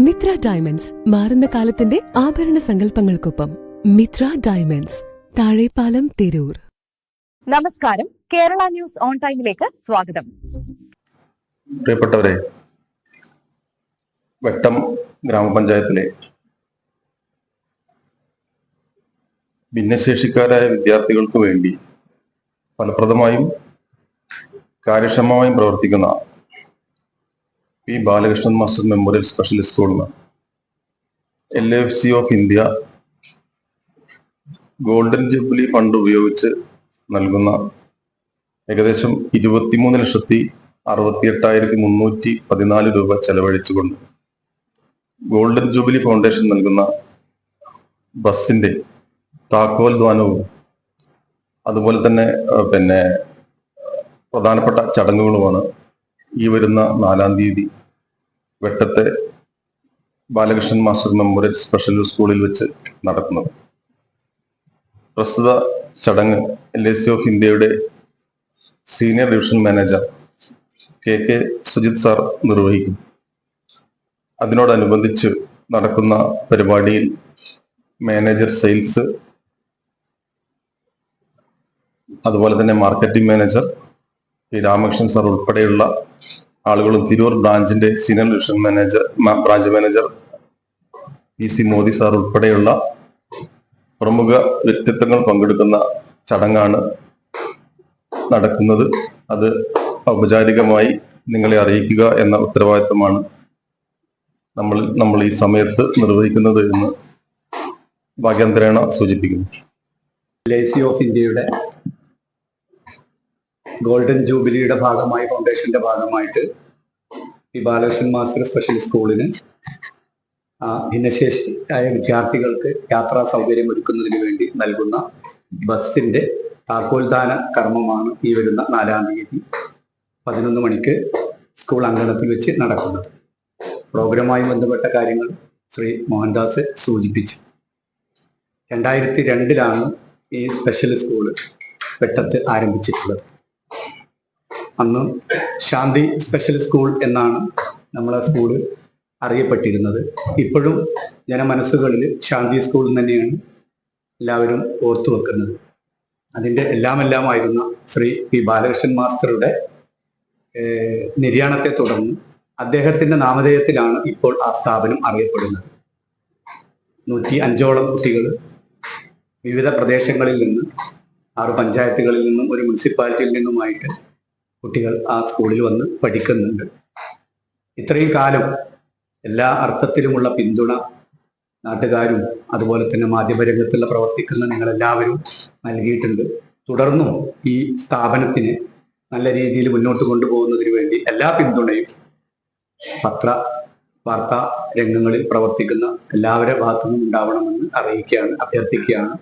Mitra diamonds മാറുന്ന കാലത്തിന്റെ ആഭരണ സങ്കല്പങ്ങൾക്കൊപ്പം മിത്ര ഡയമണ്ട്സ് താഴെപ്പാലം തിരൂർ. നമസ്കാരം. കേരള ന്യൂസ് ഓൺ ടൈമിലേക്ക് സ്വാഗതം. പ്രിയപ്പെട്ടവരെ വെട്ടം ഗ്രാമപഞ്ചായത്തിലെ ഭിന്നശേഷിക്കാരായ വിദ്യാർത്ഥികൾക്ക് വേണ്ടി ഫലപ്രദമായും കാര്യക്ഷമമായും പ്രവർത്തിക്കുന്ന P Balakrishnan master memorial special സ്കൂളിന് L F C of India golden jubilee fund ഉപയോഗിച്ച് നൽകുന്ന ഏകദേശം ഇരുപത്തിമൂന്ന് ലക്ഷത്തി അറുപത്തി എട്ടായിരത്തി മുന്നൂറ്റി പതിനാല് രൂപ ചെലവഴിച്ചുകൊണ്ട് ഗോൾഡൻ ജൂബിലി ഫൗണ്ടേഷൻ നൽകുന്ന ബസിന്റെ താക്കോൽ ദ്വാനവും അതുപോലെ തന്നെ പിന്നെ പ്രധാനപ്പെട്ട ചടങ്ങുകളുമാണ് ഈ വരുന്ന നാലാം തീയതി വെട്ടത്തെ ബാലകൃഷ്ണൻ മാസ്റ്റർ മെമ്മോറിയൽ സ്പെഷ്യൽ സ്കൂളിൽ വെച്ച് നടക്കുന്നത് പ്രസ്തുത ചടങ്ങ് എൽ എ സി ഓഫ് ഇന്ത്യയുടെ senior division manager K K Sujith sir നിർവഹിക്കും. അതിനോടനുബന്ധിച്ച് നടക്കുന്ന പരിപാടിയിൽ മാനേജർ സെയിൽസ് അതുപോലെ തന്നെ marketing manager P Ramakrishnan sir ഉൾപ്പെടെയുള്ള ആളുകളും Tirur ബ്രാഞ്ചിന്റെ senior division manager branch manager P C Modi sir ഉൾപ്പെടെയുള്ള പ്രമുഖ വ്യക്തിത്വങ്ങൾ പങ്കെടുക്കുന്ന ചടങ്ങാണ് നടക്കുന്നത്. അത് ഔപചാരികമായി നിങ്ങളെ അറിയിക്കുക എന്ന ഉത്തരവാദിത്വമാണ് നമ്മൾ നമ്മൾ ഈ സമയത്ത് നിർവഹിക്കുന്നത് എന്ന് ഭാഗ്യാന്തരേണ സൂചിപ്പിക്കുന്നു. എൽ ഐ സി ഓഫ് ഇന്ത്യയുടെ ഗോൾഡൻ ജൂബിലിയുടെ ഭാഗമായി ഫൗണ്ടേഷന്റെ ഭാഗമായിട്ട് ഈ ബാലകൃഷ്ണൻ മാസ്റ്റർ സ്പെഷ്യൽ സ്കൂളിന് ഭിന്നശേഷിയായ വിദ്യാർത്ഥികൾക്ക് യാത്രാ സൗകര്യം ഒരുക്കുന്നതിന് വേണ്ടി നൽകുന്ന ബസിന്റെ താക്കോൽദാന കർമ്മമാണ് ഈ വരുന്ന നാലാം തീയതി പതിനൊന്ന് മണിക്ക് സ്കൂൾ അങ്കണത്തിൽ വെച്ച് നടക്കുന്നത്. പ്രോഗ്രാമായി ബന്ധപ്പെട്ട കാര്യങ്ങൾ ശ്രീ മോഹൻദാസ് സൂചിപ്പിച്ചു. രണ്ടായിരത്തി രണ്ടിലാണ് ഈ സ്പെഷ്യൽ സ്കൂൾ വെട്ടത്ത് ആരംഭിച്ചിട്ടുള്ളത്. അന്ന് ശാന്തി സ്പെഷ്യൽ സ്കൂൾ എന്നാണ് നമ്മളെ സ്കൂൾ അറിയപ്പെട്ടിരുന്നത്. ഇപ്പോഴും ജനമനസ്സുകളിൽ ശാന്തി സ്കൂൾ തന്നെയാണ് എല്ലാവരും ഓർത്തു വെക്കുന്നത്. അതിന്റെ എല്ലാമെല്ലാമായിരുന്ന ശ്രീ പി ബാലകൃഷ്ണൻ മാസ്റ്ററുടെ നിര്യാണത്തെ തുടർന്ന് അദ്ദേഹത്തിന്റെ നാമധേയത്തിലാണ് ഇപ്പോൾ ആ സ്ഥാപനം അറിയപ്പെടുന്നത്. നൂറ്റി അഞ്ചോളം കുട്ടികൾ വിവിധ പ്രദേശങ്ങളിൽ നിന്ന് ആറ് പഞ്ചായത്തുകളിൽ നിന്നും ഒരു മുനിസിപ്പാലിറ്റിയിൽ നിന്നുമായിട്ട് കുട്ടികൾ ആ സ്കൂളിൽ വന്ന് പഠിക്കുന്നുണ്ട്. ഇത്രയും കാലം എല്ലാ അർത്ഥത്തിലുമുള്ള പിന്തുണ നാട്ടുകാരും അതുപോലെ തന്നെ മാധ്യമരംഗത്തുള്ള പ്രവർത്തിക്കുന്ന നിങ്ങളെല്ലാവരും നൽകിയിട്ടുണ്ട്. തുടർന്നും ഈ സ്ഥാപനത്തിന് നല്ല രീതിയിൽ മുന്നോട്ട് കൊണ്ടുപോകുന്നതിന് വേണ്ടി എല്ലാ പിന്തുണയും പത്ര വാർത്താ രംഗങ്ങളിൽ പ്രവർത്തിക്കുന്ന എല്ലാവരുടെ ഭാഗത്തുനിന്നും ഉണ്ടാവണമെന്ന് അറിയിക്കുകയാണ് അഭ്യർത്ഥിക്കുകയാണ്.